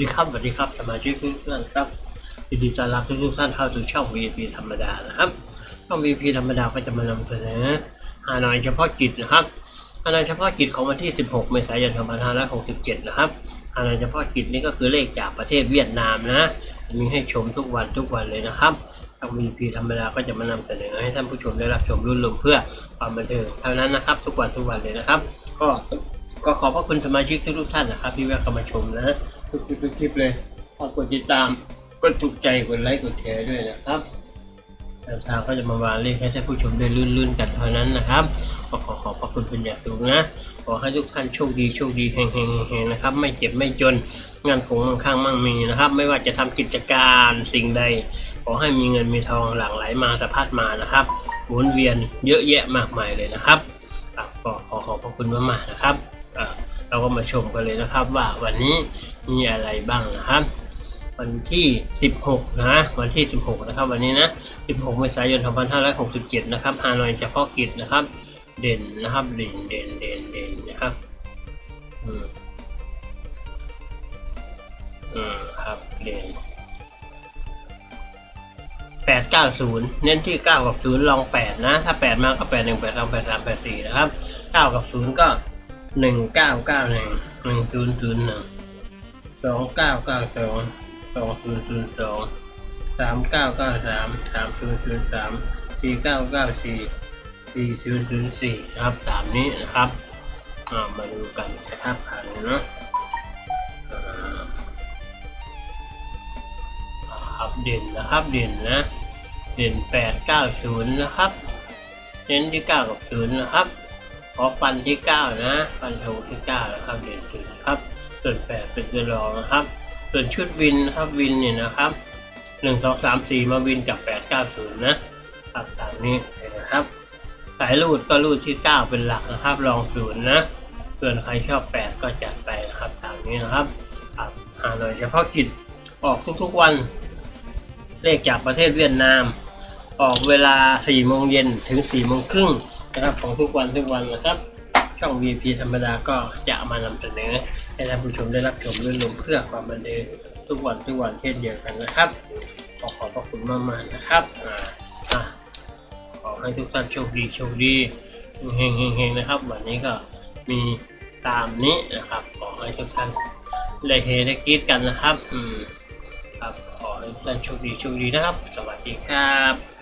ดีครับสวัสดีครับสมาชิกทุกท่านครับยินดีต้อนรับทุกท่านเข้าสู่ช่อง VIP ธรรมดานะครับช่อง VIP ธรรมดาก็จะมานำเสนอฮานอยเฉพาะกิจนะครับฮานอยเฉพาะกิจของวันที่ 16 เมษายน 2567 นะครับฮานอยเฉพาะกิจนี่ก็คือเลขจากประเทศเวียดนามนะ มีให้ชมทุกวันทุกวันเลยนะครับทาง VIP ธรรมดาก็จะมานำเสนอให้ท่านผู้ชมได้รับชมรุ่นลมเพื่อความบันเทิงเท่านั้นนะครับทุกวันทุกวันเลยนะครับ ก็ก็ขอบพระคุณสมาชิกทุกท่านนะครับที่แวะเข้ามาชมนะ ทุกคลิปทุกคลิปเลยฝากกดติดตาม กดถูกใจ กดไลค์ กดแชร์ด้วยนะครับแนวทางก็จะมาวางเลขให้ท่านผู้ชมได้ลื่นๆกันเท่านั้นนะครับก็ขอขอบพระคุณเป็นอย่างสูงนะ ขอให้ทุกท่านโชคดีโชคดีเฮงเฮงเฮงนะครับ ไม่เจ็บไม่จน งานคงมั่งคั่งมั่งมีนะครับ ไม่ว่าจะทำกิจการสิ่งใด ขอให้มีเงินมีทองหลั่งไหลมาสะพัดมานะครับหมุนเวียนเยอะแยะมากมายเลยนะครับครับก็ขอขอบพระคุณมากๆนะครับ เราก็มาชมกันเลยนะครับว่าวันนี้มีอะไรบ้างนะครับ วันที่ 16 นะวันที่ 16 นะครับ วันนี้นะ 16 เมษายน 2567 นะครับฮานอยเฉพาะกิจนะครับ เด่นนะครับเด่นเด่นเด่นเด่นนะครับอืมอืมครับเด่น890เน้นที่9กับ0ลอง8นะ ถ้า8มาก็8 1 8 2 8 3 8 4นะครับ9กับ0ก็ 1991 1001สองเก้าเก้าสองสองศูนย์ศูนย์สองสามเก้าเก้าสามสามศูนย์ศูนย์สามสี่เก้าเก้าสี่สี่ศูนย์ศูนย์สี่ครับสามนี้นะครับมาดูกันนะครับผ่านเนาะครับเด่นนะครับเด่นนะ เด่นแปดเก้าศูนย์นะครับเน้นที่เก้ากับศูนย์นะครับ ขอฟันที่เก้านะฟันธงที่เก้านะครับเด่นศูนย์ครับส่วนแปดเป็นตัวรองนะครับ ส่วนชุดวินนะครับวินเนี่ยนะครับหนึ่งสองสามสี่มาวินกับแปดเก้าศูนย์นะครับตามนี้นะครับ สายรูดก็รูดที่เก้าเป็นหลักนะครับรองศูนย์นะส่วนใครชอบแปดก็จัดไปนะครับตามนี้นะครับครับหาโดยเฉพาะกิจออกทุกๆวัน เลขจากประเทศเวียดนาม ออกเวลา4โมงเย็นถึง4โมงครึ่ง นะครับของทุกวันทุกวันนะครับ ช่อง VP ธรรมดาก็จะมานำเสนอให้ท่านผู้ชมได้รับชมรื่นรมเพื่อความบันเทิงทุกวันทุกวันเช่นเดียวกันนะครับขอขอบพระคุณมากๆนะครับอ่าขอให้ทุกท่านโชคดีโชคดีเฮงเฮงเฮงนะครับ วันนี้ก็มีตามนี้นะครับ ขอให้ทุกท่านได้เฮได้กรีดกันนะครับ อืมครับขอให้ทุกท่านโชคดีโชคดีนะครับ สวัสดีครับ